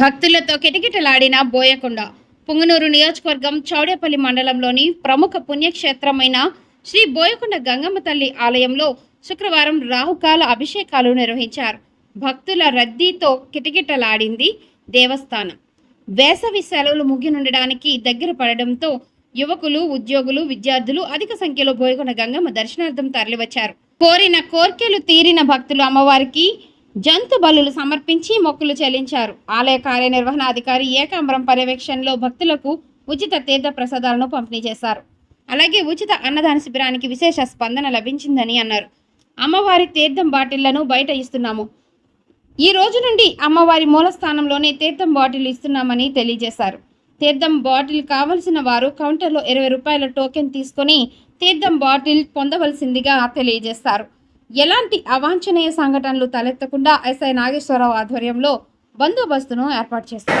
భక్తులతో కిటకిటలాడిన బోయకొండ పుంగనూరు నియోజకవర్గం చౌడేపల్లి మండలంలోని ప్రముఖ పుణ్యక్షేత్రమైన శ్రీ బోయకొండ గంగమ్మ తల్లి ఆలయంలో శుక్రవారం రాహుకాల అభిషేకాలు నిర్వహించారు. భక్తుల రద్దీతో కిటకిటలాడింది దేవస్థానం. వేసవి సెలవులు ముగినుండడానికి దగ్గర పడడంతో యువకులు ఉద్యోగులు విద్యార్థులు అధిక సంఖ్యలో బోయకొండ గంగమ్మ దర్శనార్థం తరలివచ్చారు. కోరిన కోర్కెలు తీరిన భక్తులు అమ్మవారికి జంతు బలులు సమర్పించి మొక్కులు చెల్లించారు. ఆలయ కార్యనిర్వహణాధికారి ఏకాంబరం పర్యవేక్షణలో భక్తులకు ఉచిత తీర్థ ప్రసాదాలను పంపిణీ చేశారు. అలాగే ఉచిత అన్నదాన శిబిరానికి విశేష స్పందన లభించిందని అన్నారు. అమ్మవారి తీర్థం బాటిళ్ళను బయట ఇస్తున్నాము. ఈ రోజు నుండి అమ్మవారి మూలస్థానంలోనే తీర్థం బాటిల్ ఇస్తున్నామని తెలియజేశారు. తీర్థం బాటిల్ కావలసిన వారు కౌంటర్లో ఇరవై రూపాయల టోకెన్ తీసుకొని తీర్థం బాటిల్ పొందవలసిందిగా తెలియజేస్తారు ఎలాంటి అవాంఛనీయ సంఘటనలు తలెత్తకుండా ఎస్ఐ నాగేశ్వరరావు ఆధ్వర్యంలో బందోబస్తును ఏర్పాటు చేశారు.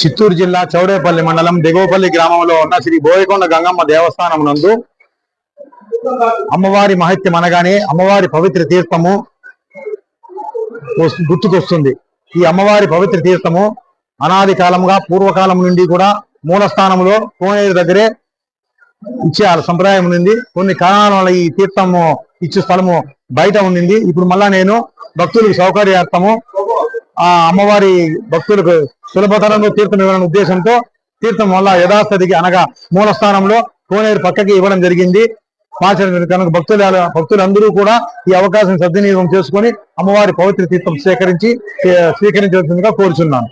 చిత్తూరు జిల్లా చౌడేపల్లి మండలం దిగువపల్లి గ్రామంలో ఉన్న శ్రీ బోయకొండ గంగమ్మ దేవస్థానం నందు అమ్మవారి మహత్యం అనగానే అమ్మవారి పవిత్ర తీర్థము గుర్తుకొస్తుంది. ఈ అమ్మవారి పవిత్ర తీర్థము అనాది కాలముగా పూర్వకాలం నుండి కూడా మూలస్థానంలో కోనేరు దగ్గరే ఇచ్చే ఆ సంప్రదాయం ఉంది కొన్ని కారణాల వల్ల ఈ తీర్థము ఇచ్చే స్థలము బయట ఉండింది. ఇప్పుడు మళ్ళా నేను భక్తులకు సౌకర్యార్థము ఆ అమ్మవారి భక్తులకు సులభతరంలో తీర్థం ఇవ్వాలనే ఉద్దేశంతో తీర్థం వల్ల యథాస్థితికి అనగా మూలస్థానంలో కోనేరు పక్కకి ఇవ్వడం జరిగింది. కనుక భక్తుల భక్తులందరూ కూడా ఈ అవకాశం సద్వినియోగం చేసుకొని అమ్మవారి పవిత్ర తీర్థం సేకరించి స్వీకరించవలసిందిగా కోరుచున్నాను.